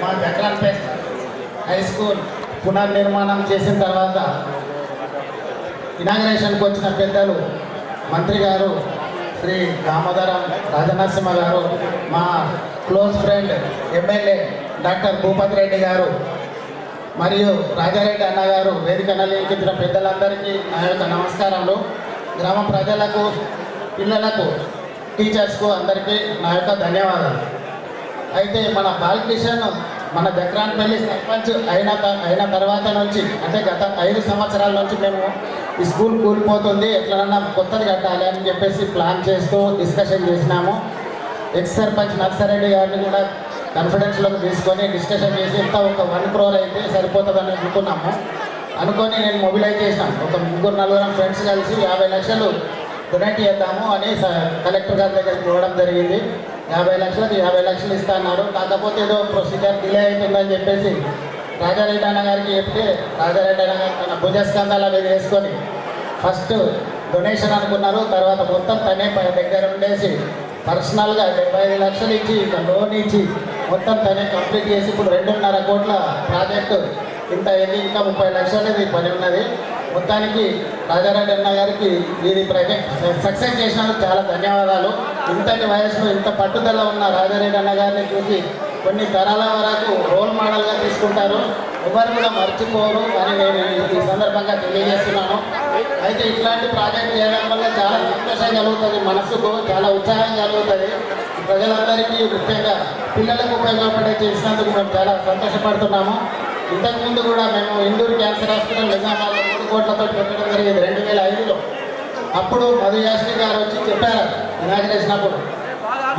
మా జక్రాన్పేట్ high school పునర్నిర్మాణం చేసిన తర్వాత ఇనాగ్రేషన్కి వచ్చిన పెద్దలు మంత్రి గారు శ్రీ దామోదరం రాజనరసింహ గారు మా close friend MLA doctor Bhupathi Reddy గారు మరియు రాజారెడ్డి అన్న గారు వేదిక నలించిన పెద్దలందరికీ నా యొక్క నమస్కారాలు గ్రామ ప్రజలకు పిల్లలకు టీచర్స్కు అందరికీ నా యొక్క ధన్యవాదాలు. అయితే మన బాలకిషన్ మన జక్రాన్పల్లి సర్పంచ్ అయిన అయిన తర్వాత నుంచి అంటే గత ఐదు సంవత్సరాల నుంచి మేము ఈ స్కూల్ కూలిపోతుంది ఎట్లనన్నా కొత్తది కట్టాలి అని చెప్పేసి ప్లాన్ చేస్తూ డిస్కషన్ చేసినాము. ఎక్స్ సర్పంచ్ నర్సారెడ్డి గారిని కూడా కాన్ఫిడెన్స్లోకి తీసుకొని డిస్కషన్ చేసి ఇంత ఒక వన్ క్రోర్ అయితే సరిపోతుందని అనుకున్నాము. అనుకొని నేను మొబిలైజ్ చేసినాను ఒక ముగ్గురు నలుగురం ఫ్రెండ్స్ కలిసి యాభై లక్షలు డొనేట్ చేద్దాము అని స- కలెక్టర్ గారి దగ్గరికి పోవడం జరిగింది. యాభై లక్షలకు యాభై లక్షలు ఇస్తా అన్నారు. కాకపోతే ఏదో ప్రొసీజర్ డిలే అవుతుందని చెప్పేసి రాజారెడ్డి అన్న గారికి చెప్తే రాజారెడ్డి అన్న గారు తన భుజస్కంధాల మీద వేసుకొని ఫస్ట్ డొనేషన్ అనుకున్నారు. తర్వాత మొత్తం తనే దగ్గర ఉండేసి పర్సనల్గా డెబ్బై ఐదు లక్షలు ఇచ్చి ఇంకా లోన్ ఇచ్చి మొత్తం తనే కంప్లీట్ చేసి ఇప్పుడు రెండున్నర కోట్ల ప్రాజెక్టు ఇంత ఇది ఇంకా ముప్పై లక్షలది పని ఉన్నది. మొత్తానికి రాజారెడ్డి అన్న గారికి ఇది ప్రాజెక్ట్ సక్సెస్ చేసినందుకు చాలా ధన్యవాదాలు. ఇంతటి వయసులో ఇంత పట్టుదల ఉన్న రాజారెడ్డి అన్న గారిని చూసి కొన్ని తరాల వరకు రోల్ మోడల్గా తీసుకుంటారు. ఎవరు కూడా మర్చిపోరు. అని నేను ఈ సందర్భంగా తెలియజేస్తున్నాను. అయితే ఇట్లాంటి ప్రాజెక్ట్ చేయడం వల్ల చాలా సంతోషం కలుగుతుంది. మనసుకు చాలా ఉత్సాహం కలుగుతుంది. ప్రజలందరికీ ముఖ్యంగా పిల్లలకు ఉపయోగపడే చేసినందుకు మేము చాలా సంతోషపడుతున్నాము. ఇంతకుముందు కూడా మేము ఇండూర్ క్యాన్సర్ హాస్పిటల్ నిజామాబాద్ మూడు కోట్లతో పెట్టడం జరిగింది. రెండు వేల ఐదులో. అప్పుడు మధు గారు వచ్చి చెప్పారు. ఇనాగ్రేషన్ అప్పుడు.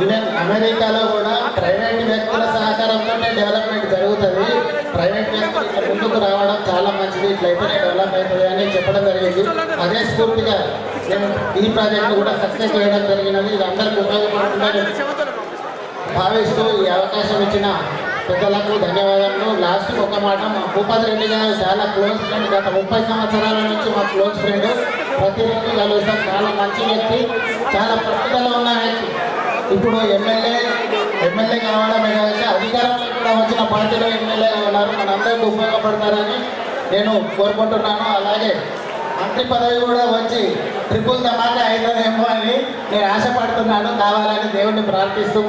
ఈవెన్ అమెరికాలో కూడా ప్రైవేట్ వ్యక్తుల సహకారంతో డెవలప్మెంట్ జరుగుతుంది. ప్రైవేట్ వ్యక్తులు ముందుకు రావడం చాలా మంచిది. ఇట్లయితేనే డెవలప్ అవుతుంది అని చెప్పడం జరిగింది. అదే స్ఫూర్తిగా ఈ ప్రాజెక్టు కూడా సక్సెస్ చేయడం జరిగినది. ఇది అందరికీ ఉపయోగపడుతుందని భావిస్తూ ఈ అవకాశం ఇచ్చిన పెద్దలకు ధన్యవాదాలు లాస్ట్ ఒక మాట మా భూపతి రెడ్డి గారు చాలా క్లోజ్ ఫ్రెండ్ గత ముప్పై సంవత్సరాల నుంచి మా క్లోజ్ ఫ్రెండ్ ప్రతిరోజు కలుస్తాం. చాలా మంచి వ్యక్తి చాలా పట్టుదల ఉన్న వ్యక్తి. ఇప్పుడు ఎమ్మెల్యే ఎమ్మెల్యే కావడమే కాక అధికారంలో కూడా వచ్చిన పార్టీలో ఎమ్మెల్యే ఉన్నారు. మనందరికీ ఉపయోగపడతారని నేను కోరుకుంటున్నాను. అలాగే మంత్రి పదవి కూడా వచ్చి ట్రిపుల్ ధమాకా అవుతుందేమో అని నేను ఆశపడుతున్నాను. కావాలని దేవుణ్ణి ప్రార్థిస్తూ